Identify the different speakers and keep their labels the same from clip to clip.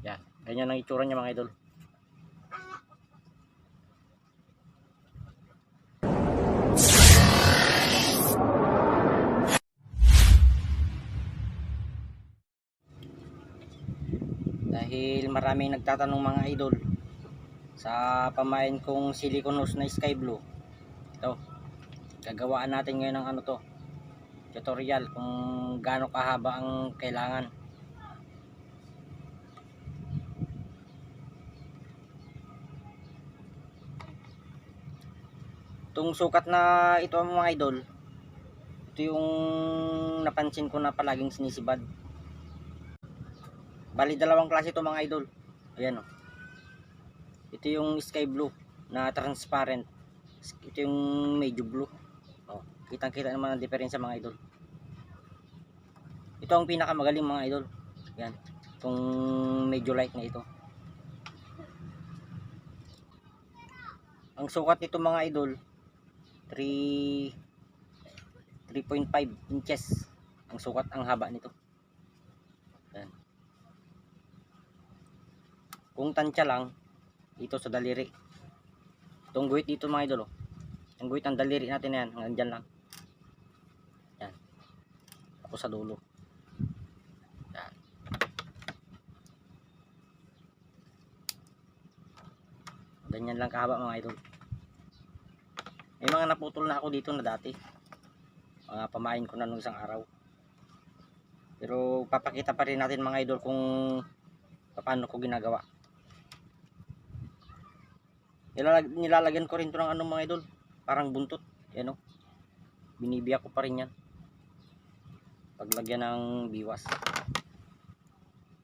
Speaker 1: Yan. Ganyan ang itsura niya mga idol. Dahil maraming nagtatanong mga idol sa pamain kong silicone hose na sky blue. Ito. Gagawaan natin ngayon ng ano to. Tutorial kung gaano kahaba ang kailangan. Itong sukat na ito mga idol. Ito yung napansin ko na palaging sinisibad. Bali dalawang klase ito mga idol. Ayan o. Ito yung sky blue na transparent. Ito yung medyo blue. O, kitang kita naman ang diferensya mga idol. Ito ang pinakamagaling mga idol. Yan. Itong medyo light na ito. Ang sukat nito mga idol 3 3.5 inches ang sukat ang haba nito. Yan. Kung tansya lang dito sa daliri. Itong guhit dito mga idol. Oh. Ang guhit ng daliri natin na yan. Hanggang dyan lang. Yan. Ako sa dulo. Yan. Ganyan lang kahaba mga idol. May mga naputol na ako dito na dati. Mga pamain ko na nung isang araw. Pero papakita pa rin natin mga idol kung paano ko ginagawa. Nilalag nilalagyan ko rin to ng ano mga idol. Parang buntot. Yan o. Binibiyak ko pa rin yan. Paglagyan ng biwas.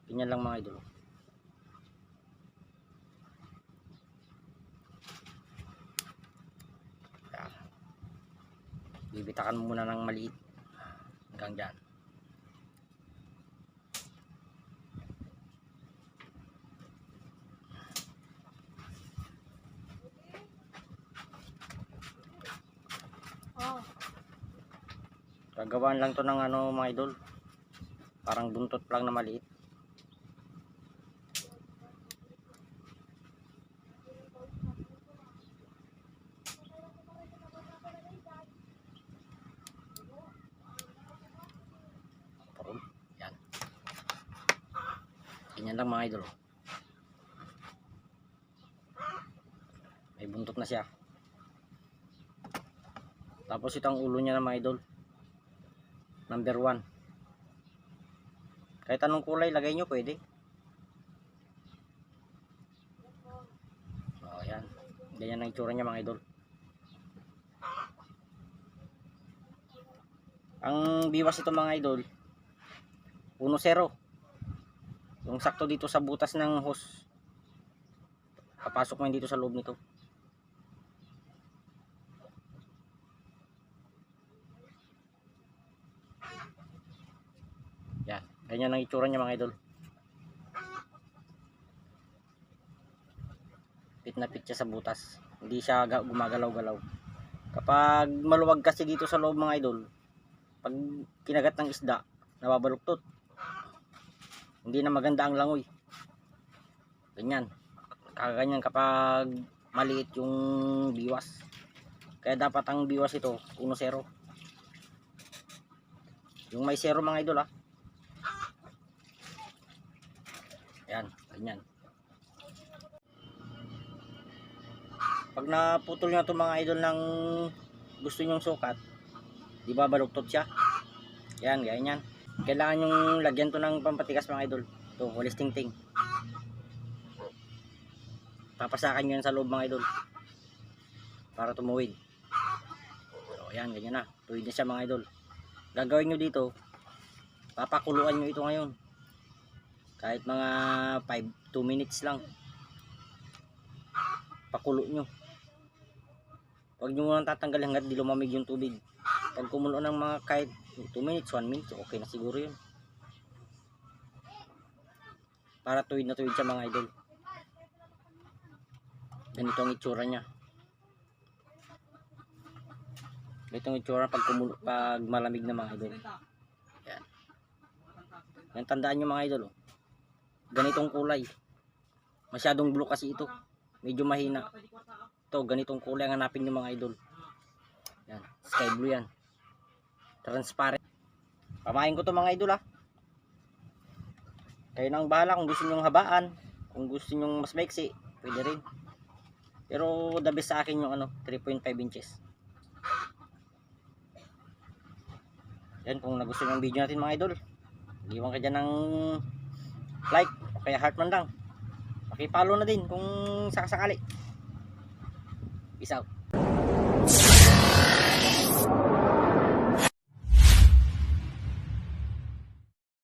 Speaker 1: Ganyan lang mga idol. Bibitakan muna ng maliit. Hanggang dyan. Gagawaan lang to ng ano mga idol. Parang buntot lang na maliit. Parang, Yan. Ganyan lang mga idol. May buntot na siya. Tapos itong ulo niya na mga idol. Number 1 kahit anong kulay lagay nyo pwede. Oh yan ganyan ang itsura niya mga idol. Ang biwas ito mga idol 1-0 yung sakto dito sa butas ng hose papasok mo dito sa loob nito Yan. Ganyan ang itsura niya mga idol. Pit na pit siya sa butas. Hindi siya ga- gumagalaw-galaw. Kapag maluwag kasi dito sa loob mga idol, pag kinagat ng isda, nababaluktot. Hindi na maganda ang langoy. Ganyan. Kaganyan kapag maliit yung biwas. Kaya dapat ang biwas ito, 1-0. Yung may 0 mga idol ah. Yan, ganyan. Pag naputol nyo ito mga idol ng gusto nyong sukat, di ba baluktot siya? Yan, ganyan. Kailangan yung lagyan to ng pampatigas mga idol. Ito, walis ting-ting. Papasakan nyo yan sa loob mga idol. Para tumuwid. So, yan, ganyan na. Tuwid na siya mga idol. Gagawin nyo dito, papakuluan nyo ito ngayon kahit mga 5 2 minutes lang pakulo nyo huwag nyo munang tatanggal hanggat di lumamig yung tubig pag kumulo ng mga kahit 2 minutes 1 minute okay na siguro yun para tuwid na tuwid siya mga idol ganito ang itsura nya ganito ang itsura pag, kumulo, pag malamig na mga idol yan yan tandaan nyo mga idol oh. ganitong kulay. Masyadong blue kasi ito. Medyo mahina. Ito, ganitong kulay ang hanapin nyo mga idol. Yan, sky blue yan. Transparent. Pamain ko to mga idol ah. Kayo nang bahala kung gusto nyong habaan. Kung gusto nyong mas maiksi, pwede rin. Pero the best sa akin yung ano, 3.5 inches. Yan, kung nagustuhan yung video natin mga idol, iwan ka dyan ng like o kaya heart man lang. Pakipollow na din kung sakasakali. Peace out.